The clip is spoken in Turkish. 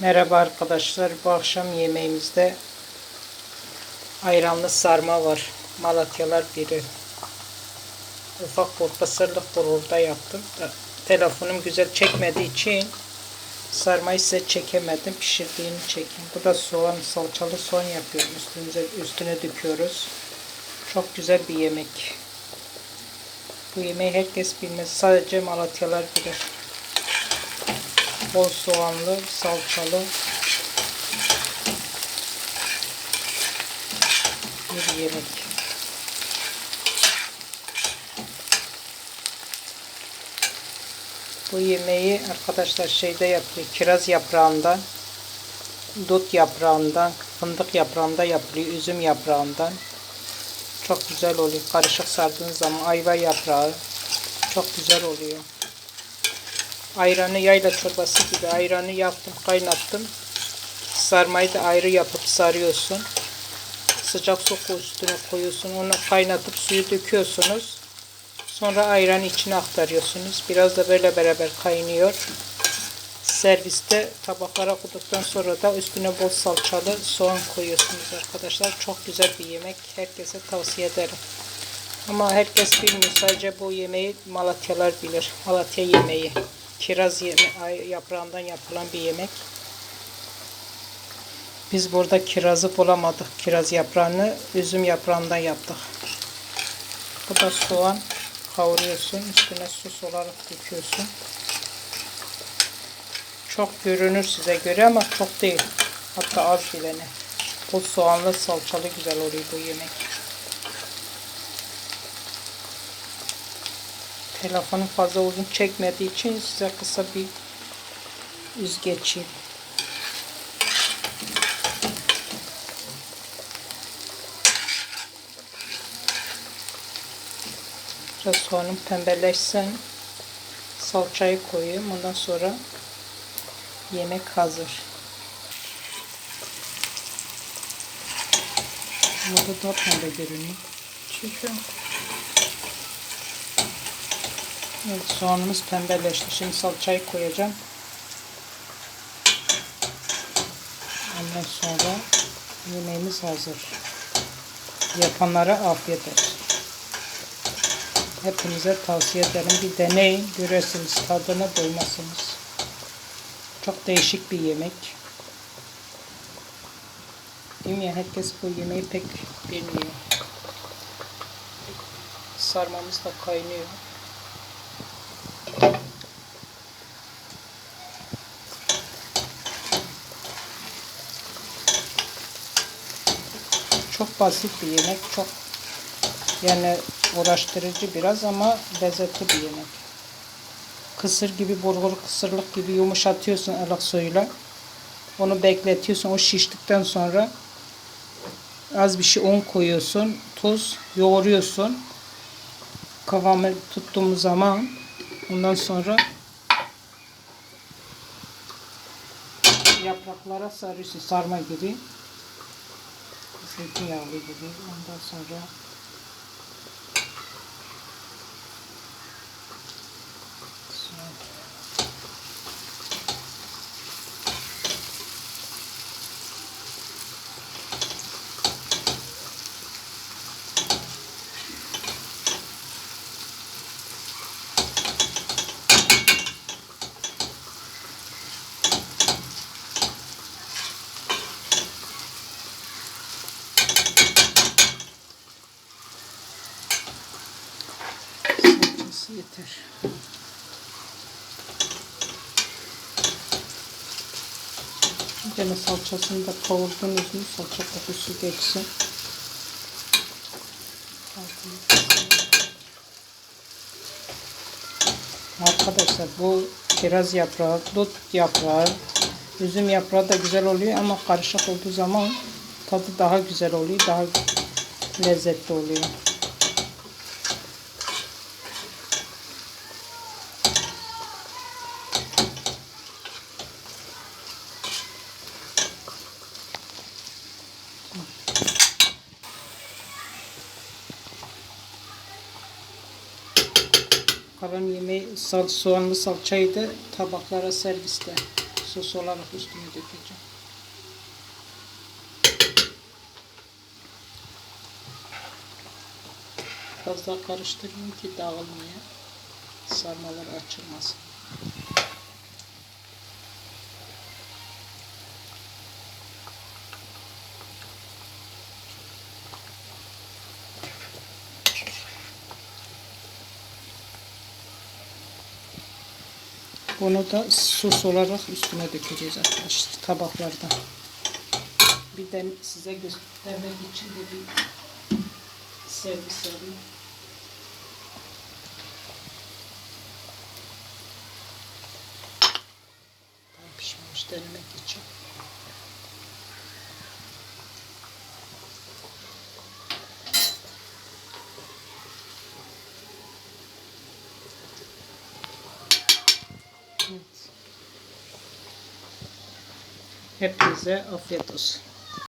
Merhaba arkadaşlar. Bu akşam yemeğimizde ayranlı sarma var. Malatyalar biri. Ufak bir kısırlık burada yaptım. Da telefonum güzel çekmediği için sarmayı size çekemedim. Pişirdiğini çekeyim. Bu da soğan, salçalı soğan yapıyorum. Üstümüze, üstüne döküyoruz. Çok güzel bir yemek. Bu yemeği herkes bilmez. Sadece Malatyalar bilir bol soğanlı, salçalı bir yemek. Bu yemeği arkadaşlar şeyde yapıyor. Kiraz yaprağından, dut yaprağından, fındık yaprağında yapılıyor. Üzüm yaprağından. Çok güzel oluyor. Karışık sardığınız zaman ayva yaprağı çok güzel oluyor. Ayranı yayla çorbası gibi ayranı yaptım, kaynattım. Sarmayı da ayrı yapıp sarıyorsun. Sıcak su üstüne koyuyorsun. Onu kaynatıp suyu döküyorsunuz. Sonra ayranı içine aktarıyorsunuz. Biraz da böyle beraber kaynıyor. Serviste tabaklara koyduktan sonra da üstüne bol salçalı soğan koyuyorsunuz arkadaşlar. Çok güzel bir yemek. Herkese tavsiye ederim. Ama herkes bilmiyor. Sadece bu yemeği Malatyalar bilir. Malatya yemeği kiraz yeme yaprağından yapılan bir yemek. Biz burada kirazı bulamadık. Kiraz yaprağını üzüm yaprağından yaptık. Bu da soğan kavuruyorsun. Üstüne sos olarak döküyorsun. Çok görünür size göre ama çok değil. Hatta az bilene. Bu soğanlı salçalı güzel oluyor bu yemek. Telefonum fazla uzun çekmediği için size kısa bir yüz geçeyim. Biraz soğanım pembeleşsin. Salçayı koyayım. Ondan sonra yemek hazır. Burada da pembe görünüyor. Çünkü Evet, soğanımız pembeleşti. Şimdi salçayı koyacağım. Ondan sonra yemeğimiz hazır. Yapanlara afiyet olsun. Hepinize tavsiye ederim. Bir deneyin. Göresiniz. Tadına doymazsınız. Çok değişik bir yemek. Değil mi? Herkes bu yemeği pek bilmiyor. Sarmamız da kaynıyor. Çok basit bir yemek. Çok yani uğraştırıcı biraz ama lezzetli bir yemek. Kısır gibi, bulgur kısırlık gibi yumuşatıyorsun ılık suyla. Onu bekletiyorsun. O şiştikten sonra az bir şey un koyuyorsun. Tuz, yoğuruyorsun. Kıvamı tuttuğumuz zaman ondan sonra yapraklara sarıyorsun sarma gibi zeytinyağlı gibi. Ondan sonra salçası yeter. Gene salçasını da kavurdunuz mu salça kokusu geçsin. Arkadaşlar bu kiraz yaprağı, dut yaprağı, üzüm yaprağı da güzel oluyor ama karışık olduğu zaman tadı daha güzel oluyor, daha lezzetli oluyor. Kalan yemeği sal, soğanlı salçaydı tabaklara serviste. sos olarak üstüne dökeceğim. Fazla karıştırmayayım ki dağılmaya. Sarmalar açılmasın. Bunu da sos olarak üstüne dökeceğiz arkadaşlar tabaklardan. Bir de size göstermek için de bir servis alayım. Pişmemiş denemek için. Evet. Hepinize afiyet olsun.